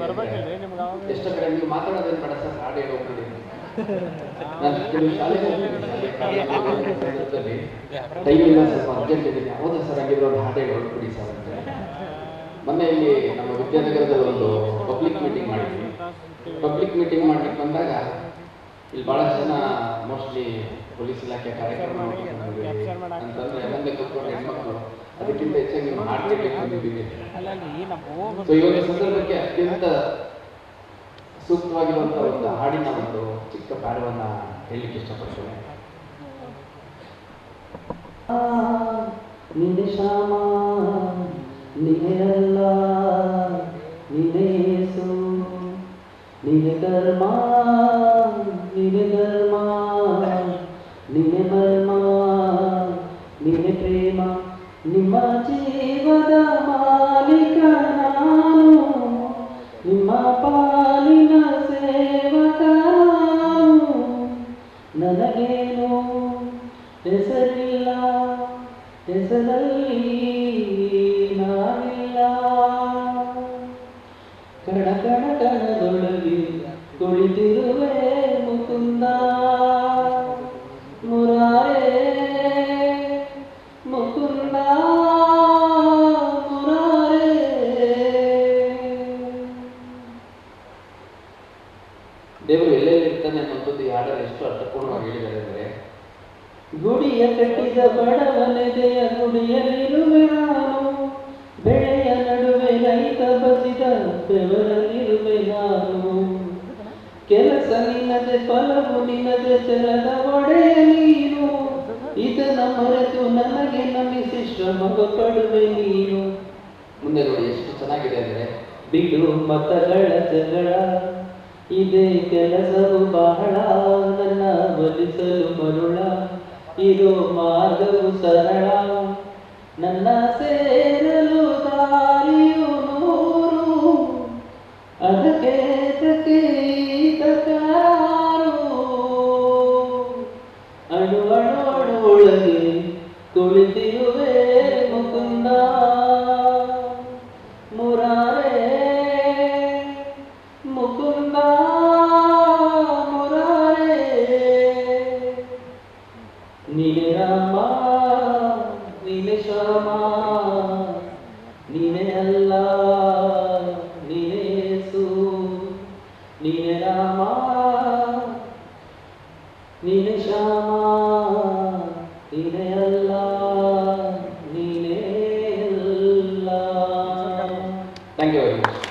ಬರ್ಬೇಕಿಲ್ರಿ ನಿಮ್ಗೆ ಅವಾಗ ಎಷ್ಟೋ ಕಡೆ ನೀವು ಮಾತಾಡೋದೇನು ಬೇಡ ಸರ್ ಹಾಡು ಹೋಗ್ಬಿಡಿ ನಾನು ಕೆಲವು ಸ್ವಲ್ಪ ಅರ್ಜೆಂಟ್ ಇದ್ದೀನಿ. ಹೌದು ಸರ್ ಹಾಗಿದ್ರೆ ಒಂದು ಹಾಡು ಸರ್ ಅಂತ. ಮೊನ್ನೆ ಇಲ್ಲಿ ನಮ್ಮ ವಿದ್ಯಾನಗರದಲ್ಲಿ ಒಂದು ಪಬ್ಲಿಕ್ ಮೀಟಿಂಗ್ ಮಾಡಿದ್ವಿ. ಪಬ್ಲಿಕ್ ಮೀಟಿಂಗ್ ಮಾಡ್ಲಿಕ್ಕೆ ಬಂದಾಗ ಇಲ್ಲಿ ಬಹಳ ಜನ ಮೋಸ್ಟ್ಲಿ ಪೊಲೀಸ್ ಇಲಾಖೆ ಕಾರ್ಯಕ್ರಮ ಅಂತಂದ್ರೆ ಮುಂದೆ ಕೂತ್ಕೊಂಡು ಹೆಣ್ಮಕ್ಳು ಅದಕ್ಕಿಂತ ಹೆಚ್ಚಾಗಿ ಕೇಳಲಿಕ್ಕೆ ಬಂದಿದ್ದೀವಿ ಅಲ್ಲಲ್ಲಿ ನಮ್ಮ ಹೋಗ್. ಸೊ ಈ ಒಂದು ಸಂದರ್ಭಕ್ಕೆ ಅತ್ಯಂತ ಸೂಕ್ತವಾಗಿರುವಂತಹ ಒಂದು ಹಾಡಿನ ಒಂದು ಚಿಕ್ಕ ಪಾಡವನ್ನ ಹೇಳಲಿಕ್ಕೆ ಇಷ್ಟಪಡ್ತೇನೆ. ನಿನ್ನೆ ಶ್ಯಾಮ ನಿನ್ನೆ ಅಲ್ಲ ನಿನ್ನೆ ಯೇಸು ನಿನ್ನೆ ಕರ್ಮ ನಿನ್ನೆ ಧರ್ಮ ನಿನ್ನೆ ಮರ್ಮ ನಿನ್ನೆ ಪ್ರೇಮ. ನಿಮ್ಮ ಜೀವದ ಮಾಲೀಕ ನಾನು, ನಿಮ್ಮ ಪಾಲಿನ ಸೇವಕ ನಾನು. ನನಗೇನು ಹೆಸರಿಲ್ಲ, ಹೆಸರಲ್ಲಿ ನಾವಿಲ್ಲ ಕಣ ಕಣ ಕಣದೊಳಗೆ ಕುಳಿತಿರುವೆ ಮುಕುಂದ. ಎಲ್ಲೆಲ್ಲಿ ಯಾರು ಎಷ್ಟು ಅರ್ಥಪೂರ್ಣವಾಗಿ ಹೇಳಿದ್ದಾರೆ ಅಂದರೆ ಗುಡಿಯ ಕಟ್ಟಿದ ಬಡವನೆದೆಯ ಗುಡಿಯಲ್ಲಿರುವೆ ನಾನು ಬೆಳೆಯ ನಡುವೆ ರೈತ ಬಸಿದ ಬೆವರಲ್ಲಿರುವೆ ನಾನು ಕೆಲಸ ನಿನ್ನದೆ ಫಲವು ನಿನ್ನದೆ ತೆರದ ಒಡೆಯ ನೀನು. ಇದನ್ನ ಮರೆತು ನನಗೆ ನಮಿಸಿ ಶ್ರಮವ ಪಡುವೆ ನೀನು. ಮುಂದೆ ನೋಡಿ ಎಷ್ಟು ಚೆನ್ನಾಗಿದೆ ಅಂದರೆ ಬಿಡು ಮತಗಳ ಜಗಳ. ಇದೇ ಕೆಲಸವು ಬಹಳ ನನ್ನ ಬಲಿಸಲು ಮರುಳ. ಇರೋ ಮಾರ್ಗವು ಸರಳ. ನನ್ನ ಸೇರಲು ದಾರಿಯು ನೂರು. ಅದಕ್ಕೆ ತಕ್ಕೆ ತಕಾರು ಅಣು ಅಣು ಅಣು ಒಳಗೆ ಕುಳಿತಿರುವೆ ಮುಕುಂದ. ಮುರಾರೇ ನೀನೆ ಶ್ಯಾಮ ನೀನೆ ಅಲ್ಲ ನೀನೆ ಯೇಸು. ನೀನೆ ರಾಮ. ನೀನೆ ಶ್ಯಾಮ. ನೀನೆ ಅಲ್ಲ ನೀನೇ ಅಲ್ಲ. Thank you very much